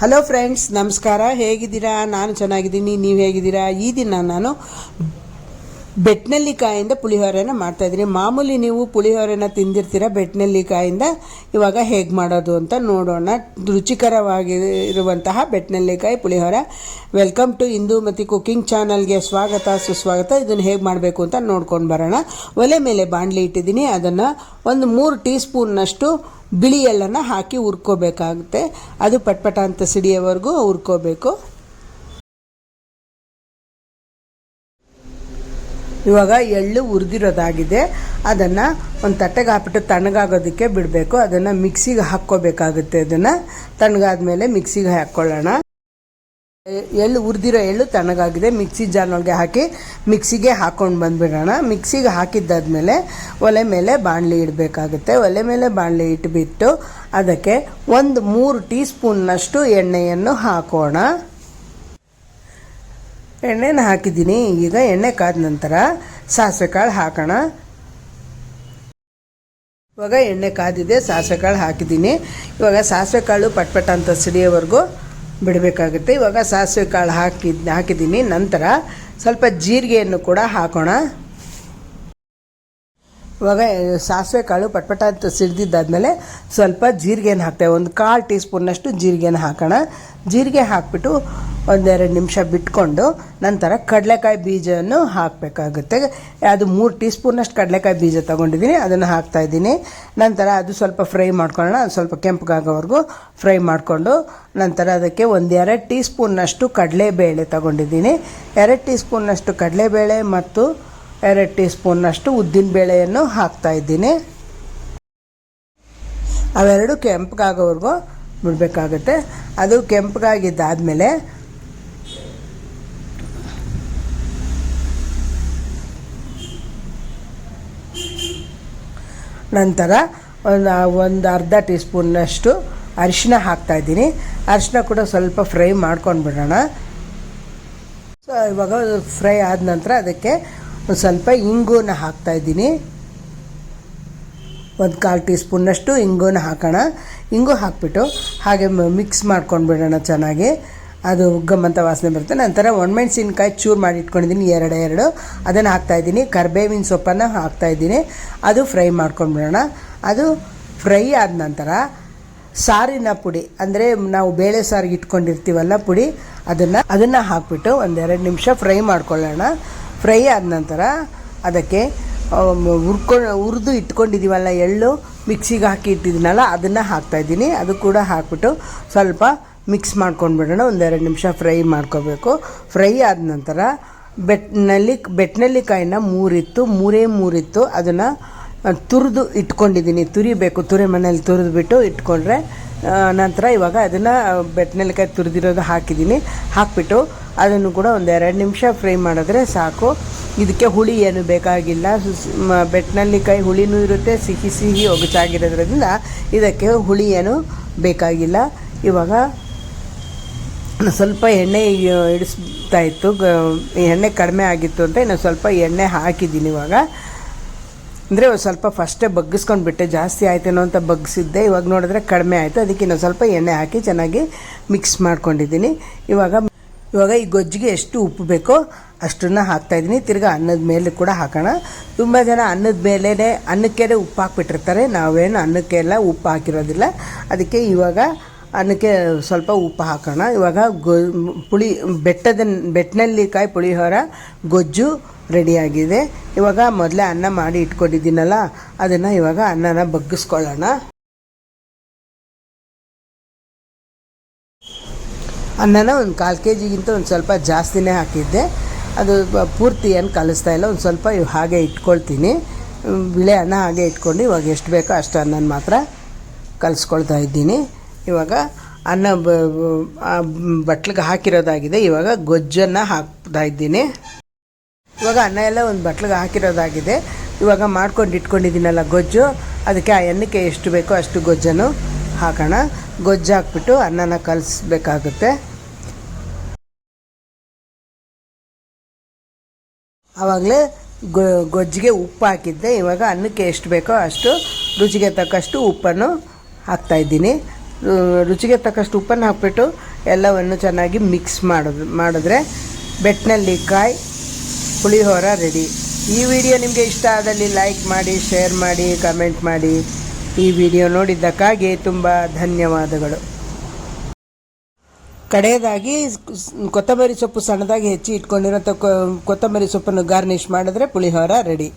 Hello friends ನಮಸ್ಕಾರ. ಹೇಗಿದ್ದೀರಾ? ನಾನು ಚೆನ್ನಾಗಿದ್ದೀನಿ. ನೀವು ಹೇಗಿದ್ದೀರಾ? ಈ ದಿನ ನಾನು ಬೆಟ್ನೆಲ್ಲಿಕಾಯಿಂದ ಪುಳಿಯೋರೆನ ಮಾಡ್ತಾಯಿದ್ದೀನಿ ಮಾಮೂಲಿ ನೀವು ಪುಳಿಯೋರೆನ ತಿಂದಿರ್ತೀರ ಬೆಟ್ನೆಲ್ಲಿಕಾಯಿಂದ ಇವಾಗ ಹೇಗೆ ಮಾಡೋದು ಅಂತ ನೋಡೋಣ. ರುಚಿಕರವಾಗಿರುವಂತಹ ಬೆಟ್ನಲ್ಲಿಕಾಯಿ ಪುಳಿಯೋರ ವೆಲ್ಕಮ್ ಟು ಇಂದು ಮತ್ತು ಕುಕ್ಕಿಂಗ್ ಚಾನಲ್ಗೆ ಸ್ವಾಗತ, ಸುಸ್ವಾಗತ. ಇದನ್ನು ಹೇಗೆ ಮಾಡಬೇಕು ಅಂತ ನೋಡ್ಕೊಂಡು ಬರೋಣ. ಒಲೆ ಮೇಲೆ ಬಾಣಲಿ ಇಟ್ಟಿದ್ದೀನಿ. ಅದನ್ನು ಒಂದು ಮೂರು ಟೀ ಸ್ಪೂನ್ನಷ್ಟು ಬಿಳಿ ಎಲ್ಲನ ಹಾಕಿ ಹುರ್ಕೋಬೇಕಾಗುತ್ತೆ. ಅದು ಪಟ್ಪಟ ಅಂತ ಸಿಡಿಯೋವರೆಗೂ ಹುರ್ಕೋಬೇಕು. ಇವಾಗ ಎಳ್ಳು ಹುರಿದಿರೋದಾಗಿದೆ ಅದನ್ನು ಒಂದು ತಟ್ಟೆಗೆ ಹಾಕ್ಬಿಟ್ಟು ತಣ್ಣಗಾಗೋದಕ್ಕೆ ಬಿಡಬೇಕು. ಅದನ್ನು ಮಿಕ್ಸಿಗೆ ಹಾಕ್ಕೋಬೇಕಾಗುತ್ತೆ ಅದನ್ನು. ತಣ್ಣಗಾದ್ಮೇಲೆ ಮಿಕ್ಸಿಗೆ ಹಾಕ್ಕೊಳ್ಳೋಣ. ಎಳ್ಳು ಹುರಿದಿರೋ ಎಳ್ಳು ತಣ್ಣಗಾಗಿದೆ. ಮಿಕ್ಸಿ ಜಾರ್ನೊಳಗೆ ಹಾಕಿ ಮಿಕ್ಸಿಗೆ ಹಾಕ್ಕೊಂಡು ಬಂದುಬಿಡೋಣ. ಮಿಕ್ಸಿಗೆ ಹಾಕಿದ್ದಾದ್ಮೇಲೆ ಒಲೆ ಮೇಲೆ ಬಾಣಲಿ ಇಡಬೇಕಾಗುತ್ತೆ. ಒಲೆ ಮೇಲೆ ಬಾಣಲಿ ಇಟ್ಬಿಟ್ಟು ಅದಕ್ಕೆ ಒಂದು ಮೂರು ಟೀ ಸ್ಪೂನ್ನಷ್ಟು ಎಣ್ಣೆಯನ್ನು ಹಾಕೋಣ. ಎಣ್ಣೆನ ಹಾಕಿದ್ದೀನಿ. ಈಗ ಎಣ್ಣೆ ಕಾದ ನಂತರ ಸಾಸಿವೆ ಕಾಳು ಹಾಕೋಣ. ಇವಾಗ ಎಣ್ಣೆ ಕಾದಿದೆ ಸಾಸಿವೆ ಕಾಳು ಹಾಕಿದ್ದೀನಿ. ಇವಾಗ ಸಾಸಿವೆ ಕಾಳು ಪಟ್ಪಟ ಅಂತ ಸಿಡಿಯೋವರೆಗೂ ಬಿಡಬೇಕಾಗುತ್ತೆ. ಇವಾಗ ಸಾಸಿವೆ ಕಾಳು ಹಾಕಿ, ಹಾಕಿದ್ದೀನಿ. ನಂತರ ಸ್ವಲ್ಪ ಜೀರಿಗೆಯನ್ನು ಕೂಡ ಹಾಕೋಣ. ಇವಾಗ ಸಾಸಿವೆ ಕಾಳು ಪಟ್ಪಟ ಅಂತ ಸಿಡಿದಿದ್ದಾದಮೇಲೆ ಸ್ವಲ್ಪ ಜೀರಿಗೆನ ಹಾಕ್ತೇವೆ. ಒಂದು ಕಾಲು ಟೀ ಸ್ಪೂನ್ನಷ್ಟು ಜೀರಿಗೆನ ಹಾಕೋಣ. ಜೀರಿಗೆ ಹಾಕಿಬಿಟ್ಟು ಒಂದೆರಡು ನಿಮಿಷ ಬಿಟ್ಕೊಂಡು ನಂತರ ಕಡಲೆಕಾಯಿ ಬೀಜವನ್ನು ಹಾಕಬೇಕಾಗುತ್ತೆ. ಅದು ಮೂರು ಟೀ ಸ್ಪೂನಷ್ಟು ಕಡಲೆಕಾಯಿ ಬೀಜ ತೊಗೊಂಡಿದ್ದೀನಿ, ಅದನ್ನು ಹಾಕ್ತಾಯಿದ್ದೀನಿ ನಂತರ ಅದು ಸ್ವಲ್ಪ ಫ್ರೈ ಮಾಡ್ಕೊಳ್ಳೋಣ, ಅದು ಸ್ವಲ್ಪ ಕೆಂಪಗಾಗೋವರೆಗೂ ಫ್ರೈ ಮಾಡಿಕೊಂಡು ನಂತರ ಅದಕ್ಕೆ ಒಂದು ಎರಡು ಟೀ ಸ್ಪೂನ್ನಷ್ಟು ಕಡಲೆಬೇಳೆ ತೊಗೊಂಡಿದ್ದೀನಿ. ಎರಡು ಟೀ ಸ್ಪೂನ್ನಷ್ಟು ಕಡಲೆಬೇಳೆ ಮತ್ತು ಎರಡು ಟೀ ಸ್ಪೂನ್ನಷ್ಟು ಉದ್ದಿನಬೇಳೆಯನ್ನು ಹಾಕ್ತಾಯಿದ್ದೀನಿ ಅವೆರಡು ಕೆಂಪಗಾಗೋವರೆಗೂ ಬಿಡಬೇಕಾಗುತ್ತೆ. ಅದು ಕೆಂಪಗಾಗಿದ್ದಾದಮೇಲೆ ನಂತರ ಒಂದು ಒಂದು ಅರ್ಧ ಟೀ ಸ್ಪೂನ್ನಷ್ಟು ಅರಿಶಿನ ಹಾಕ್ತಾಯಿದ್ದೀನಿ ಅರಿಶಿನ ಕೂಡ ಸ್ವಲ್ಪ ಫ್ರೈ ಮಾಡ್ಕೊಂಡು ಬಿಡೋಣ. ಸೊ ಇವಾಗ ಫ್ರೈ ಆದ ನಂತರ ಅದಕ್ಕೆ ಒಂದು ಸ್ವಲ್ಪ ಇಂಗುನ ಹಾಕ್ತಾಯಿದ್ದೀನಿ ಒಂದು ಕಾಲು ಟೀ ಸ್ಪೂನ್ನಷ್ಟು ಇಂಗುನ ಹಾಕೋಣ. ಇಂಗು ಹಾಕ್ಬಿಟ್ಟು ಹಾಗೆ ಮಿಕ್ಸ್ ಮಾಡ್ಕೊಂಡು ಬಿಡೋಣ ಚೆನ್ನಾಗಿ. ಅದು ಗಮ್ಮಂತ ವಾಸನೆ ಬರುತ್ತೆ. ನಂತರ ಒಣಮೆಣಸಿನ್ಕಾಯಿ ಚೂರು ಮಾಡಿ ಇಟ್ಕೊಂಡಿದ್ದೀನಿ ಎರಡು ಎರಡು. ಅದನ್ನು ಹಾಕ್ತಾಯಿದ್ದೀನಿ ಕರ್ಬೇವಿನ ಸೊಪ್ಪನ್ನು ಹಾಕ್ತಾಯಿದ್ದೀನಿ ಅದು ಫ್ರೈ ಮಾಡ್ಕೊಂಡು ಬಿಡೋಣ ಅದು ಫ್ರೈ ಆದ ನಂತರ ಸಾರಿನ ಪುಡಿ, ಅಂದರೆ ನಾವು ಬೇಳೆ ಸಾರಿಗೆ ಇಟ್ಕೊಂಡಿರ್ತೀವಲ್ಲ ಪುಡಿ, ಅದನ್ನು ಅದನ್ನು ಹಾಕ್ಬಿಟ್ಟು ಒಂದೆರಡು ನಿಮಿಷ ಫ್ರೈ ಮಾಡ್ಕೊಳ್ಳೋಣ. ಫ್ರೈ ಆದ ನಂತರ ಅದಕ್ಕೆ ಹುರ್ಕೊಂಡು ಹುರಿದು ಇಟ್ಕೊಂಡಿದ್ದೀವಲ್ಲ ಎಳ್ಳು, ಮಿಕ್ಸಿಗೆ ಹಾಕಿ ಇಟ್ಟಿದ್ದೀನಲ್ಲ ಅದನ್ನು ಹಾಕ್ತಾಯಿದ್ದೀನಿ ಅದು ಕೂಡ ಹಾಕ್ಬಿಟ್ಟು ಸ್ವಲ್ಪ ಮಿಕ್ಸ್ ಮಾಡ್ಕೊಂಡ್ಬಿಡೋಣ. ಒಂದೆರಡು ನಿಮಿಷ ಫ್ರೈ ಮಾಡ್ಕೋಬೇಕು. ಫ್ರೈ ಆದ ನಂತರ ಬೆಟ್ನಲ್ಲಿ ಬೆಟ್ನೆಲ್ಲಿಕಾಯಿನ ಮೂರಿತ್ತು, ಮೂರೇ ಮೂರಿತ್ತು. ಅದನ್ನು ತುರಿದು ಇಟ್ಕೊಂಡಿದ್ದೀನಿ ತುರಿಬೇಕು. ತುರಿ ಮನೇಲಿ ತುರಿದ್ಬಿಟ್ಟು ಇಟ್ಕೊಂಡ್ರೆ ನಂತರ ಇವಾಗ ಅದನ್ನು ಬೆಟ್ನೆಲ್ಲಿಕಾಯಿ ತುರಿದಿರೋದು ಹಾಕಿದ್ದೀನಿ ಹಾಕಿಬಿಟ್ಟು ಅದನ್ನು ಕೂಡ ಒಂದು ಎರಡು ನಿಮಿಷ ಫ್ರೈ ಮಾಡಿದ್ರೆ ಸಾಕು. ಇದಕ್ಕೆ ಹುಳಿ ಏನು ಬೇಕಾಗಿಲ್ಲ. ಬೆಟ್ನಲ್ಲಿಕಾಯಿ ಹುಳಿನೂ ಇರುತ್ತೆ. ಸಿಹಿ ಸಿಹಿ ಒಗಚಾಗಿರೋದ್ರಿಂದ ಇದಕ್ಕೆ ಹುಳಿ ಏನು ಬೇಕಾಗಿಲ್ಲ. ಇವಾಗ ಸ್ವಲ್ಪ ಎಣ್ಣೆ ಇಡಿಸ್ತಾ ಇತ್ತು. ಎಣ್ಣೆ ಕಡಿಮೆ ಆಗಿತ್ತು ಅಂತ ಇನ್ನು ಸ್ವಲ್ಪ ಎಣ್ಣೆ ಹಾಕಿದ್ದೀನಿ ಇವಾಗ. ಅಂದರೆ ಸ್ವಲ್ಪ ಫಸ್ಟೇ ಬಗ್ಗಿಸ್ಕೊಂಡು ಬಿಟ್ಟೆ. ಜಾಸ್ತಿ ಆಯ್ತೇನೋ ಅಂತ ಬಗ್ಗಿಸಿದ್ದೆ ಇವಾಗ ನೋಡಿದ್ರೆ ಕಡಿಮೆ ಆಯಿತು. ಅದಕ್ಕೆ ಇನ್ನೊಂದು ಸ್ವಲ್ಪ ಎಣ್ಣೆ ಹಾಕಿ ಚೆನ್ನಾಗಿ ಮಿಕ್ಸ್ ಮಾಡ್ಕೊಂಡಿದ್ದೀನಿ. ಇವಾಗ ಇವಾಗ ಈ ಗೊಜ್ಜಿಗೆ ಎಷ್ಟು ಉಪ್ಪು ಬೇಕೋ ಅಷ್ಟನ್ನು ಹಾಕ್ತಾಯಿದ್ದೀನಿ ತಿರ್ಗಿ ಅನ್ನದ ಮೇಲೆ ಕೂಡ ಹಾಕೋಣ. ತುಂಬ ಜನ ಅನ್ನದ ಮೇಲೇ ಅನ್ನಕ್ಕೆ ಉಪ್ಪು ಹಾಕ್ಬಿಟ್ಟಿರ್ತಾರೆ. ನಾವೇನು ಅನ್ನಕ್ಕೆಲ್ಲ ಉಪ್ಪು ಹಾಕಿರೋದಿಲ್ಲ. ಅದಕ್ಕೆ ಇವಾಗ ಅನ್ನಕ್ಕೆ ಸ್ವಲ್ಪ ಉಪ್ಪು ಹಾಕೋಣ. ಇವಾಗ ಗೊ, ಪುಳಿ ಬೆಟ್ಟದ ಬೆಟ್ಟನಲ್ಲಿಕಾಯಿ ಪುಳಿಯೋರ ಗೊಜ್ಜು ರೆಡಿಯಾಗಿದೆ. ಇವಾಗ ಮೊದಲೇ ಅನ್ನ ಮಾಡಿ ಇಟ್ಕೊಂಡಿದ್ದೀನಲ್ಲ, ಅದನ್ನು ಇವಾಗ ಅನ್ನನ ಬಗ್ಗಿಸ್ಕೊಳ್ಳೋಣ. ಅನ್ನನ ಒಂದು ಕಾಲು ಕೆ ಜಿಗಿಂತ ಒಂದು ಸ್ವಲ್ಪ ಜಾಸ್ತಿನೇ ಹಾಕಿದ್ದೆ. ಅದು ಪೂರ್ತಿ ಏನು ಕಲಿಸ್ತಾ ಇಲ್ಲ, ಒಂದು ಸ್ವಲ್ಪ ಹಾಗೆ ಇಟ್ಕೊಳ್ತೀನಿ. ಬಿಳೆ ಅನ್ನ ಹಾಗೆ ಇಟ್ಕೊಂಡು ಇವಾಗ ಎಷ್ಟು ಬೇಕೋ ಅಷ್ಟು ಅನ್ನನ ಮಾತ್ರ ಕಲಿಸ್ಕೊಳ್ತಾ ಇದ್ದೀನಿ. ಇವಾಗ ಅನ್ನ ಬಟ್ಲಿಗೆ ಹಾಕಿರೋದಾಗಿದೆ. ಇವಾಗ ಗೊಜ್ಜನ್ನು ಹಾಕ್ತಾ ಇದ್ದೀನಿ. ಇವಾಗ ಅನ್ನ ಎಲ್ಲ ಒಂದು ಬಟ್ಲಿಗೆ ಹಾಕಿರೋದಾಗಿದೆ. ಇವಾಗ ಮಾಡ್ಕೊಂಡು ಇಟ್ಕೊಂಡಿದ್ದೀನಲ್ಲ ಗೊಜ್ಜು. ಅದಕ್ಕೆ ಆ ಎಣ್ಣಕ್ಕೆ ಎಷ್ಟು ಬೇಕೋ ಅಷ್ಟು ಗೊಜ್ಜನ್ನು ಹಾಕೋಣ. ಗೊಜ್ಜು ಹಾಕ್ಬಿಟ್ಟು ಅನ್ನನ ಕಲಿಸ್ಬೇಕಾಗುತ್ತೆ. ಆವಾಗಲೇ ಗೊಜ್ಜಿಗೆ ಉಪ್ಪು ಹಾಕಿದ್ದೆ. ಇವಾಗ ಅನ್ನಕ್ಕೆ ಎಷ್ಟು ಬೇಕೋ ಅಷ್ಟು ರುಚಿಗೆ ತಕ್ಕಷ್ಟು ಉಪ್ಪನ್ನು ಹಾಕ್ತಾಯಿದ್ದೀನಿ ರುಚಿಗೆ ತಕ್ಕಷ್ಟು ಉಪ್ಪನ್ನು ಹಾಕ್ಬಿಟ್ಟು ಎಲ್ಲವನ್ನು ಚೆನ್ನಾಗಿ ಮಿಕ್ಸ್ ಮಾಡೋದು, ಮಾಡಿದ್ರೆ ಬೆಟ್ನಲ್ಲಿಕಾಯಿ ಪುಳಿಹೋರ ರೆಡಿ ಈ ವಿಡಿಯೋ ನಿಮಗೆ ಇಷ್ಟ ಆದಲ್ಲಿ ಲೈಕ್ ಮಾಡಿ ಶೇರ್ ಮಾಡಿ ಕಮೆಂಟ್ ಮಾಡಿ. ಈ ವಿಡಿಯೋ ನೋಡಿದ್ದಕ್ಕಾಗಿ ತುಂಬ ಧನ್ಯವಾದಗಳು. ಕಡೆಯದಾಗಿ ಕೊತ್ತಂಬರಿ ಸೊಪ್ಪು ಸಣ್ಣದಾಗಿ ಹೆಚ್ಚಿ ಇಟ್ಕೊಂಡಿರೋ ಕೊತ್ತಂಬರಿ ಸೊಪ್ಪನ್ನು ಗಾರ್ನಿಷ್ ಮಾಡಿದ್ರೆ ಪುಳಿಹೋರ ರೆಡಿ